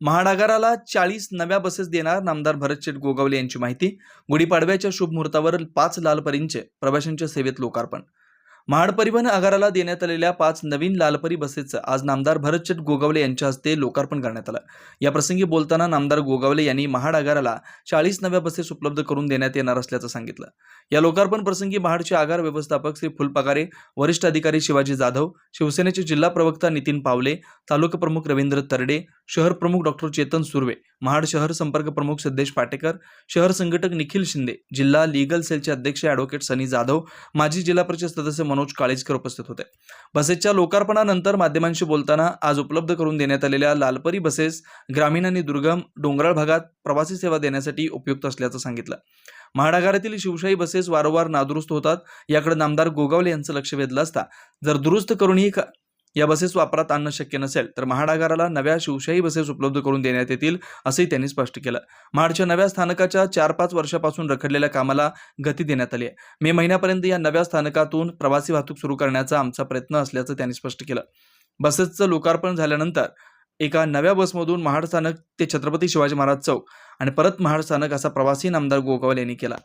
महाड आगाराला चाळीस नव्या बसेस देणार नामदार भरतशेठ गोगावले यांची माहिती. गुढीपाडव्याच्या शुभ मुहूर्तावर पाच लालपरींचे प्रवाशांच्या सेवेत लोकार्पण. महाड परिवहन आगाराला देण्यात आलेल्या पाच नवीन लालपरी बसेसचं आज नामदार भरतशेठ गोगावले यांच्या हस्ते लोकार्पण करण्यात आलं. या प्रसंगी बोलताना नामदार गोगावले यांनी महाड आगाराला चाळीस नव्या बसेस उपलब्ध करून देण्यात येणार असल्याचं सांगितलं. या लोकार्पण प्रसंगी महाडचे आगार व्यवस्थापक श्री फुलपगारे वरिष्ठ अधिकारी शिवाजी जाधव शिवसेनेचे जिल्हा प्रवक्ता नितीन पावले तालुका प्रमुख रवींद्र तरडे शहर प्रमुख डॉक्टर चेतन सुर्वे महाड शहर संपर्क प्रमुख सिद्धेश पाटेकर शहर संघटक निखिल शिंदे जिल्हा लीगल सेलचे अध्यक्ष ॲडव्होकेट सनी जाधव माजी जिल्हा परिषद सदस्य मनोज काळेजकर उपस्थित होते. बसेसच्या लोकार्पणानंतर माध्यमांशी बोलताना आज उपलब्ध करून देण्यात आलेल्या लालपरी बसेस ग्रामीण आणि दुर्गम डोंगराळ भागात प्रवासी सेवा देण्यासाठी उपयुक्त असल्याचं सांगितलं. महाडागारातील शिवशाही बसेस वारंवार नादुरुस्त होतात याकडे नामदार गोगावले यांचं लक्ष वेधलं असता जर दुरुस्त करूनही या बसेस वापरात आणणं शक्य नसेल तर महाडागाराला नव्या शिवशाही बसेस उपलब्ध करून देण्यात येतील असंही त्यांनी स्पष्ट केलं. महाडच्या नव्या स्थानकाच्या चार पाच वर्षापासून रखडलेल्या कामाला गती देण्यात आली आहे. मे महिन्यापर्यंत या नव्या स्थानकातून प्रवासी वाहतूक सुरू करण्याचा आमचा प्रयत्न असल्याचं त्यांनी स्पष्ट केलं. बसेसचं लोकार्पण झाल्यानंतर एका नव्या बसमधून महाड स्थानक ते छत्रपती शिवाजी महाराज चौक आणि परत महाड स्थानक असा प्रवासी नामदार गोगावले यांनी केला.